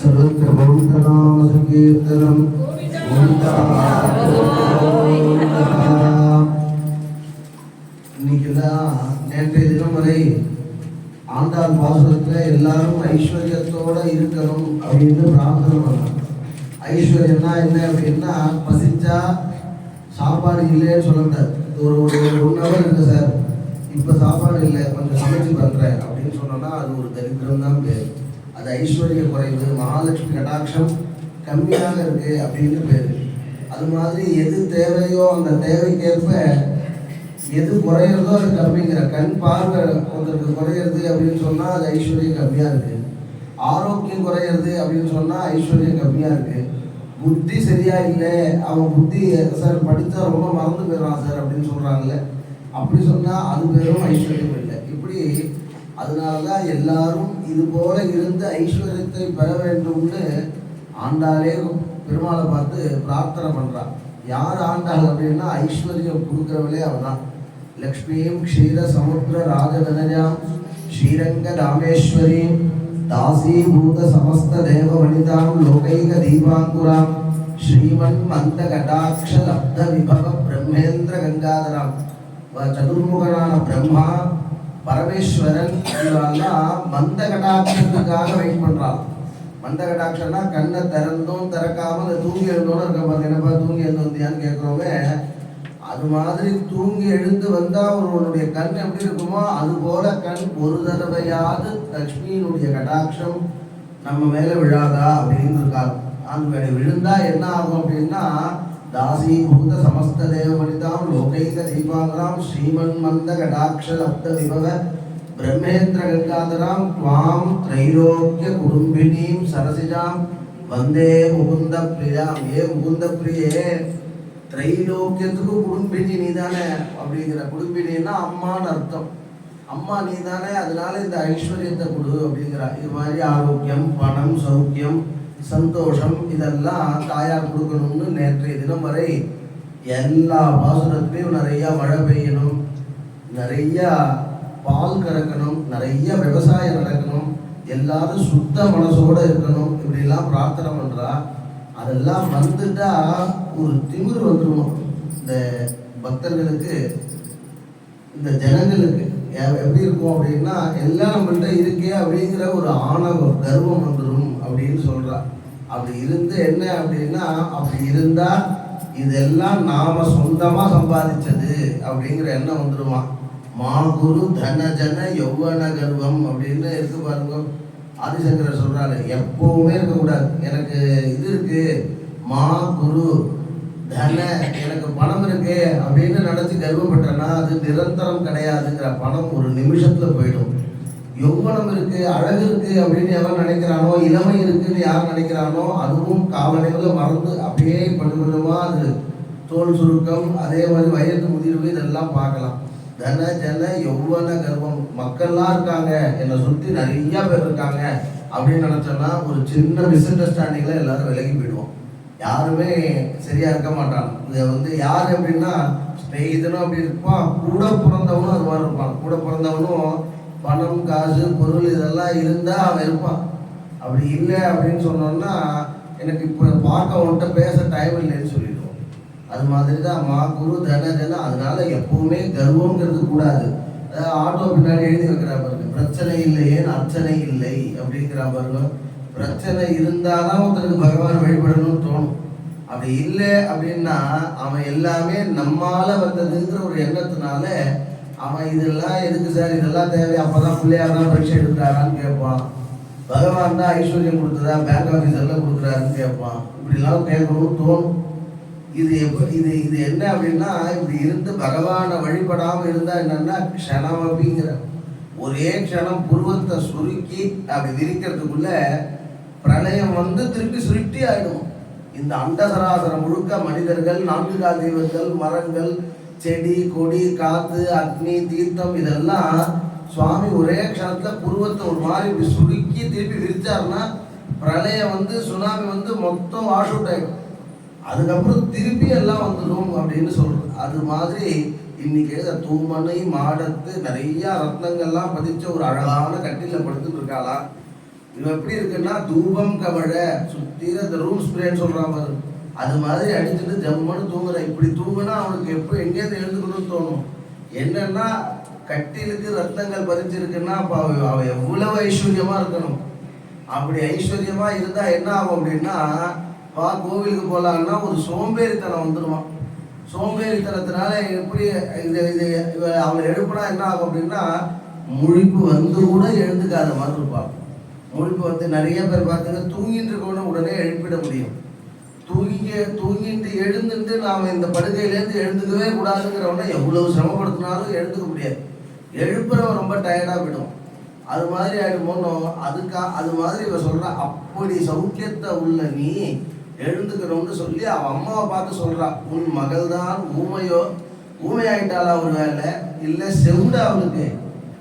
सर्वत्र बहुनाम संकीर्तनम இன்னைக்குதான் நேற்றைய தினம் வரை ஆண்டாள் பாசுரத்துல எல்லாரும் ஐஸ்வர்யத்தோட இருக்கணும் அப்படின்னு பிரார்த்தனை பண்ணாங்க ஐஸ்வர்யம்னா என்ன அப்படின்னா பசிச்சா சாப்பாடு இல்லைன்னு சொல்லக்கூடாது ஒரு ஒரு ஒன் ஹவர் இருக்கு சார் இப்போ சாப்பாடு இல்லை கொஞ்சம் சமைச்சு பண்ணுறேன் அப்படின்னு சொன்னோன்னா அது ஒரு தரித்திரம் தான் பேர் அது ஐஸ்வர்ய குறைவு மகாலட்சுமி கடாட்சம் கம்மியாக இருக்கு அப்படின்னு பேர். அது மாதிரி எது தேவையோ அந்த தேவைக்கேற்ப எது குறையிறதோ அது கம்மிங்கிற கண் பார்வை ஒருத்தருக்கு குறையிறது அப்படின்னு சொன்னால் அது ஐஸ்வர்யம் கம்மியாக இருக்கு. ஆரோக்கியம் குறையிறது அப்படின்னு சொன்னால் ஐஸ்வர்யம் கம்மியாக இருக்கு. புத்தி சரியாக இல்லை அவன் புத்தி சார் படித்தா ரொம்ப மறந்து போயிடுறான் சார் அப்படின்னு சொல்கிறாங்கல்ல அப்படி சொன்னால் அது பேரும் ஐஸ்வர்யம் இல்லை. இப்படி அதனாலதான் எல்லாரும் இது போல இருந்து ஐஸ்வர்யத்தை பெற வேண்டும்னு ஆண்டாரே பெருமாளை பார்த்து பிரார்த்தனை பண்ணுறான் யார் ஆண்டாள் அப்படின்னா ஐஸ்வர்யம் கொடுக்குறவளே அவன் தான் க்ஷீர சமுத்திர ராஜதனஜாம் ஸ்ரீரங்க ராமேஸ்வரீம் தாசீபூத சமஸ்த தேவ வனிதாம் லோகைக தீபாங்குராம் ஸ்ரீமன் மந்த கடாட்ச லப்த விபவ பிரம்மேந்திர கங்காதராம். சதுர்முகனான பிரம்மா பரமேஸ்வரன் இவெல்லாம் மந்த கடாட்சத்துக்காக வெயிட் பண்றான். மந்த கடாட்சம்னா கண்ணை திறந்தும் திறக்காம அந்த தூங்கி எழுந்தோன்னு இருக்க பாருங்க. என்னப்பா தூங்கி எழுந்து வந்தியான்னு கேட்குறோமே அது மாதிரி தூங்கி எழுந்து வந்தால் ஒருவனுடைய கண் எப்படி இருக்குமோ அது போல கண் ஒரு தடவையாவது லக்ஷ்மியினுடைய கடாட்சம் நம்ம மேலே விழாதா அப்படின்னு இருக்காரு அந்த மேல விழுந்தா என்ன ஆகும் அப்படின்னா தாசி பூத சமஸ்த தேவமணிதாம் லோகைக தீபாங்கராம் ஸ்ரீமன் மந்த கடாட்ச லப்த விபவ பிரம்மேந்திர கங்காதராம் துவாம் திரைலோக்கிய குடும்பினீம் சரசிஜாம். வந்தே முகுந்த பிரியாம் ஏ முகுந்த பிரியே திரைலோக்கியத்துக்கு குடும்பினி நீதானே அப்படிங்கிற குடும்பினின்னா அம்மான்னு அர்த்தம். அம்மா நீதானே அதனால இந்த ஐஸ்வர்யத்தை கொடு அப்படிங்கிறா. இது மாதிரி ஆரோக்கியம் பணம் சௌக்கியம் சந்தோஷம் இதெல்லாம் தாயார் கொடுக்கணும்னு நேற்றைய தினம் வரை எல்லா பாசுரத்துலேயும் நிறையா மழை பெய்யணும். நிறையா பால் கறக்கணும் நிறைய விவசாயம் நடக்கணும் எல்லாரும் சுத்த மனசோட இருக்கணும் இப்படிலாம் பிரார்த்தனை பண்ணுறா அதெல்லாம் வந்துட்டா ஒரு திமிர் வந்துடும் இந்த பக்தர்களுக்கு இந்த ஜனங்களுக்கு எப்படி இருக்கும் அப்படின்னா எல்லாம் நம்மள்கிட்ட இருக்கே அப்படிங்கிற ஒரு ஆணவம் கர்வம் வந்துடும் அப்படின்னு சொல்கிறா அப்படி இருந்து என்ன அப்படின்னா அப்படி இருந்தால் இதெல்லாம் நாம் சொந்தமாக சம்பாதிச்சது அப்படிங்கிற எண்ணம் வந்துடுமா மாகுரு தன ஜன யௌவன கர்வம் அப்படின்னு இருக்கு பாருங்க. ஆதிசங்கரர் சொல்கிறாரு எப்பவுமே இருக்கக்கூடாது. எனக்கு இது இருக்கு. மா குரு தன எனக்கு பணம் இருக்கு அப்படின்னு நினைச்சு கர்வப்பட்டேன்னா அது நிரந்தரம் கிடையாதுங்கிற பணம் ஒரு நிமிஷத்தில் போயிடும். யௌவனம் இருக்கு அழகு இருக்கு அப்படின்னு எவன் நினைக்கிறானோ இளமை இருக்குன்னு யார் நினைக்கிறானோ அதுவும் காவலைகளை மறந்து அப்படியே கொஞ்சம் அது தோல் சுருக்கம் அதே மாதிரி வயது முதிர்வு இதெல்லாம் பார்க்கலாம். தன ஜன யௌவன கர்வம். மக்கள்லாம் இருக்காங்க. என்னை சுற்றி நிறைய பேர் இருக்காங்க. அப்படின்னு நினச்சோன்னா ஒரு சின்ன மிஸ் எல்லாரும் விலகி போயிடுவோம். யாருமே சரியாக இருக்க மாட்டாங்க. இதை வந்து யார் அப்படின்னா ஸ்நேகிதனும் அப்படி இருப்பான். கூட பிறந்தவனும் அது மாதிரி இருப்பான். கூட பிறந்தவனும் பணம் காசு பொருள் இதெல்லாம் இருந்தால் அவன் இருப்பான். அப்படி இல்லை அப்படின்னு சொன்னோன்னா எனக்கு இப்போ பார்க்க உன்ட்ட பேச டைம் இல்லைன்னு சொல்லிடுவோம். அது மாதிரி தான் மா குரு தன ஜன அதனால எப்பவுமே கர்வங்கிறது கூடாது. ஆட்டோ பின்னாடி எழுதி வைக்கிறா பாருங்க பிரச்சனை இல்லையேன்னு அர்ச்சனை இல்லை? அப்படிங்கிற பாருங்க. பிரச்சனை இருந்தாதான் ஒருத்தருக்கு பகவான் வழிபடணும்னு தோணும். அப்படி இல்லை அப்படின்னா அவன் எல்லாமே நம்மால வந்ததுங்கிற ஒரு எண்ணத்தினால அவன் இதெல்லாம் எதுக்கு சார் இதெல்லாம் தேவை அப்பதான் பிள்ளையார் தான் பரீட்சை எடுக்கிறாரான்னு கேட்பான். பகவான் தான் ஐஸ்வர்யம் கொடுத்ததா பேங்க் ஆஃபீஸ் எல்லாம் கொடுக்குறாருன்னு கேட்பான். இப்படிலாம் கேட்கணும்னு தோணும். இது இது இது என்ன அப்படின்னா இப்படி இருந்து பகவானை வழிபடாமல் இருந்தால் என்னன்னா க்ஷணம் அப்படிங்கிற ஒரே க்ஷணம் புருவத்தை சுருக்கி அப்படி விரிக்கிறதுக்குள்ள பிரளயம் வந்து திருப்பி சுருட்டி ஆகிடும் இந்த அண்டசராசரம் முழுக்க மனிதர்கள் நான்கு கால் தெய்வங்கள் மரங்கள் செடி கொடி காத்து அக்னி தீர்த்தம் இதெல்லாம் சுவாமி ஒரே க்ஷணத்தில் புருவத்தை ஒரு மாதிரி இப்படி சுருக்கி திருப்பி விரிச்சாருன்னா பிரளயம் வந்து சுனாமி வந்து மொத்தம் வாஷ் அவுட் ஆகிடும் அதுக்கப்புறம் திருப்பி எல்லாம் வந்துடும் அப்படின்னு சொல்றது. அது மாதிரி இன்னைக்கு தூமனை மாடத்து நிறைய ரத்னங்கள்லாம் பதிச்ச ஒரு அழகான கட்டில படுத்துட்டு இருக்காளா? இவன் எப்படி இருக்குன்னா தூபம் கவழ சுத்திர இந்த ரூம் ஸ்ப்ரேன்னு சொல்றான் அது மாதிரி அடிச்சுட்டு ஜம்முன்னு தூங்குறான் இப்படி தூங்குனா அவனுக்கு எப்போ எங்கேயிருந்து எழுந்துக்கணும்னு தோணும். என்னன்னா கட்டிலுக்கு ரத்தங்கள் பதிஞ்சிருக்குன்னா அப்போ அவன் அவன் எவ்வளவு ஐஸ்வர்யமா இருக்கணும். அப்படி ஐஸ்வர்யமா இருந்தா என்ன ஆகும் அப்படின்னா வா கோவிலுக்கு போகலான்னா ஒரு சோம்பேறித்தனம் வந்துடுவான் சோம்பேறித்தனத்தினால எப்படி இந்த இது இவள் அவனை எழுப்புனா என்ன ஆகும் அப்படின்னா முழிப்பு வந்து கூட எழுந்துக்காத மாதிரி இருப்பான் முழிப்பு வந்து நிறைய பேர் பார்த்தீங்கன்னா தூங்கிட்டு இருக்கவன உடனே எழுப்பிட முடியும். தூங்கி தூங்கிட்டு எழுந்துட்டு நாம் இந்த படுக்கையிலேருந்து எழுந்துக்கவே கூடாதுங்கிறவன எவ்வளவு சிரமப்படுத்தினாலும் எழுந்துக்க முடியாது. எழுப்புறவன் ரொம்ப டயர்டாக போயிடும். அது மாதிரி ஆயிடுமோனோ அதுக்கா அது மாதிரி இவன் சொல்கிறான் அப்படி சௌக்கியத்தை உள்ள நீ எழுந்துக்கணும்னு சொல்லி அவன் அம்மாவை பார்த்து சொல்கிறான் உன் மகள் தான் ஊமையோ ஊமையாயிட்டாளா ஒரு வேலை இல்லை செவிடா அவனுக்கு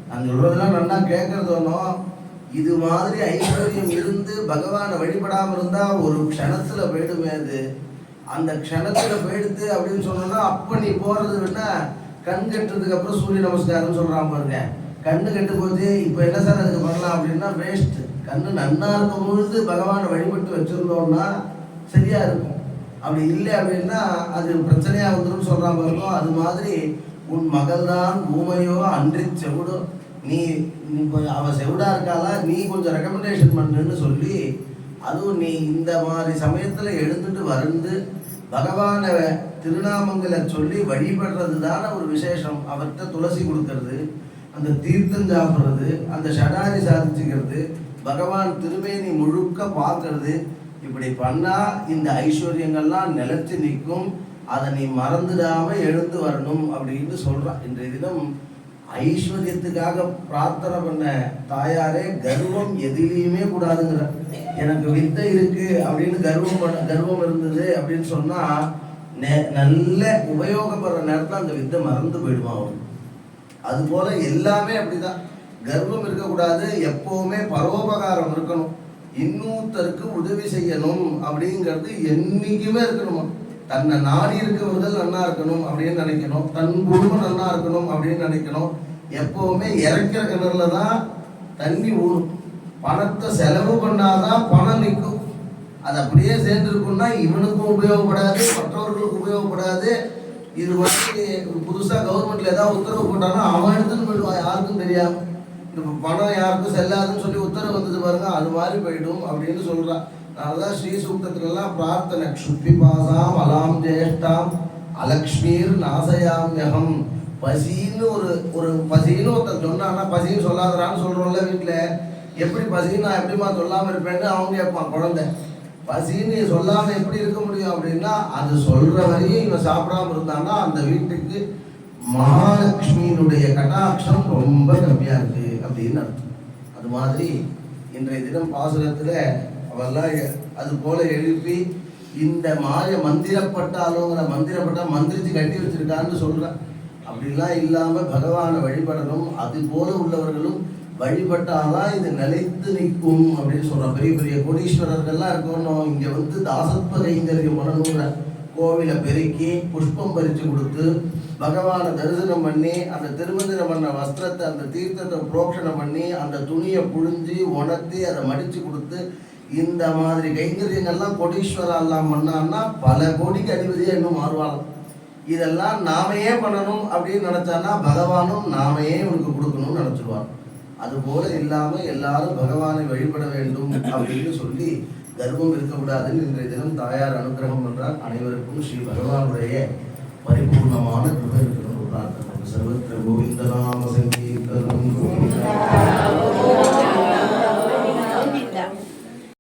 நான் சொல்றதெல்லாம் நல்லா கேட்கறது ஒன்றும் இது மாதிரி ஐஸ்வர்யம் இருந்து பகவானை வழிபடாமல் இருந்தால் ஒரு க்ஷணத்தில் போயிடுமே அது. அந்த க்ஷணத்தில் போயிடுது அப்படின்னு சொன்னோம்னா அப்போ நீ போகிறது வேணா கண் கட்டுறதுக்கு அப்புறம் சூரிய நமஸ்காரம் சொல்கிறான் பாருங்க. கண்ணு கெட்டு போச்சு இப்போ என்ன சார் அதுக்கு பண்ணலாம் அப்படின்னா வேஸ்ட் கண்ணு நன்னா இருக்கும் பொழுது பகவானை வழிபட்டு வச்சுருந்தோம்னா சரியா இருக்கும் அப்படி இல்லை அப்படின்னா அது பிரச்சனையா வந்துடும் சொல்றான் பாருங்க. அது மாதிரி உன் மகள் தான் ஊமையோ அன்றி செவிடோ நீ நீ கொஞ்சம் அவ செவிடா இருக்காளா நீ கொஞ்சம் ரெக்கமெண்டேஷன் பண்ணுன்னு சொல்லி அதுவும் நீ இந்த மாதிரி சமயத்துல எழுந்துட்டு வந்து பகவானை திருநாமங்களை சொல்லி வழிபடுறது தானே ஒரு விசேஷம். அவர்கிட்ட துளசி கொடுக்கறது அந்த தீர்த்தம் சாப்பிட்றது அந்த ஷடாரி சாதிச்சுக்கிறது பகவான் திருமேனி முழுக்க பார்க்கறது இப்படி பண்ணா இந்த ஐஸ்வர்யங்கள்லாம் நிலைச்சு நிற்கும். அதை நீ மறந்துடாம எழுந்து வரணும் அப்படின்னு சொல்றான். இன்றைய தினம் ஐஸ்வர்யத்துக்காக பிரார்த்தனை பண்ண தாயாரே கர்வம் எதிலையுமே கூடாதுங்கிற எனக்கு வித்தை இருக்கு அப்படின்னு கர்வம் பண்ண கர்வம் இருந்தது அப்படின்னு சொன்னா நல்ல உபயோகப்படுற நேரத்தில் அந்த வித்தை மறந்து போயிடுவான் அவன். அது போல எல்லாமே அப்படிதான். கர்வம் இருக்கக்கூடாது எப்பவுமே பரோபகாரம் இருக்கணும். இன்னொருத்தருக்கு உதவி செய்யணும் அப்படிங்கிறது என்னைக்குமே இருக்கணுமா? தன்னை நாடி இருக்கவர்கள் நல்லா இருக்கணும் அப்படின்னு நினைக்கணும். தன் குடும்பம் நல்லா இருக்கணும் அப்படின்னு நினைக்கணும். எப்பவுமே இறக்கிற கிணறுல தான் தண்ணி ஊறும். பணத்தை செலவு பண்ணாதான் பணம் நிற்கும். அது அப்படியே சேர்ந்துருக்கும்னா இவனுக்கும் உபயோகப்படாது மற்றவர்களுக்கு உபயோகப்படாது. இது வந்து புதுசாக கவர்மெண்ட்ல ஏதாவது உத்தரவு போட்டாலும் அவன் எடுத்துன்னு போயிடுவான் யாருக்கும் தெரியாது பணம் யாருக்கும் செல்லாதுன்னு சொல்லி உத்தரவு வந்தது பாருங்க அது மாதிரி போயிடும் அப்படின்னு சொல்றான் அதனாலதான் ஸ்ரீ சூக்தத்துலலாம் பிரார்த்தனை. க்ஷுப்பி பாசாம் அலாம் ஜேஷ்டாம் அலக்ஷ்மீர் நாசயாம்யகம் பசின்னு ஒரு ஒரு பசின்னு ஒருத்தன் சொன்னான்னா பசின்னு சொல்லாதரான்னு சொல்றோம்ல வீட்டில் எப்படி பசின்னு நான் எப்படிம்மா சொல்லாமல் இருப்பேன்னு அவங்க கேட்பான் குழந்தை. பசின்னு சொல்லாமல் எப்படி இருக்க முடியும் அப்படின்னா அது சொல்ற வரையும் இவன் சாப்பிடாம இருந்தான்னா அந்த வீட்டுக்கு மகாலட்சுமியினுடைய கட்டாட்சம் ரொம்ப கம்மியாக இருக்கு அப்படின்னு அர்த்தம். அது மாதிரி இன்றைய தினம் பாசுரத்தில் அவெல்லாம் அது போல எழுப்பி இந்த மாய மந்திரப்பட்டாலோங்கிற மந்திரப்பட்டா மந்திரிச்சு கட்டி வச்சிருக்கான்னு சொல்கிறான் அப்படிலாம் இல்லாமல் பகவானை வழிபடணும் அது போல உள்ளவர்களும் வழிபட்டாதான் இது நிலைத்து நிற்கும் அப்படின்னு சொல்றோம் பெரிய பெரிய கோடீஸ்வரர்கள்லாம் இருக்கணும் இங்கே வந்து தாசத்வ கைங்கரியம் பண்ணணுங்கிற கோவிலை பெருக்கி புஷ்பம் பறித்து கொடுத்து பகவானை தரிசனம் பண்ணி அந்த திருமந்திரம் பண்ண வஸ்திரத்தை அந்த தீர்த்தத்தை புரோக்ஷணம் பண்ணி அந்த துணியை புழிஞ்சு உணர்த்தி அதை மடித்து கொடுத்து இந்த மாதிரி கைங்கரியங்கள்லாம் கோடீஸ்வரா எல்லாம் பண்ணான்னா பல கோடிக்கு அதிபதியாக இன்னும் மாறுவாங்க இதெல்லாம் நாமையே பண்ணணும் அப்படின்னு நினச்சான்னா பகவானும் நாமையே இவனுக்கு கொடுக்கணும்னு நினச்சிடுவான் அதுபோல இல்லாமல் எல்லாரும் பகவானை வழிபட வேண்டும் அப்படின்னு சொல்லி கர்வம் இருக்கக்கூடாதுன்னு இன்றைய தினம் தாயார் அனுகிரகம் என்றால் அனைவருக்கும் ஸ்ரீ பகவானுடைய பரிபூர்ணமான கிருபை இருக்கணும். பிரார்த்தனை சர்வத்திர கோவிந்த சங்கீர்த்தனம்.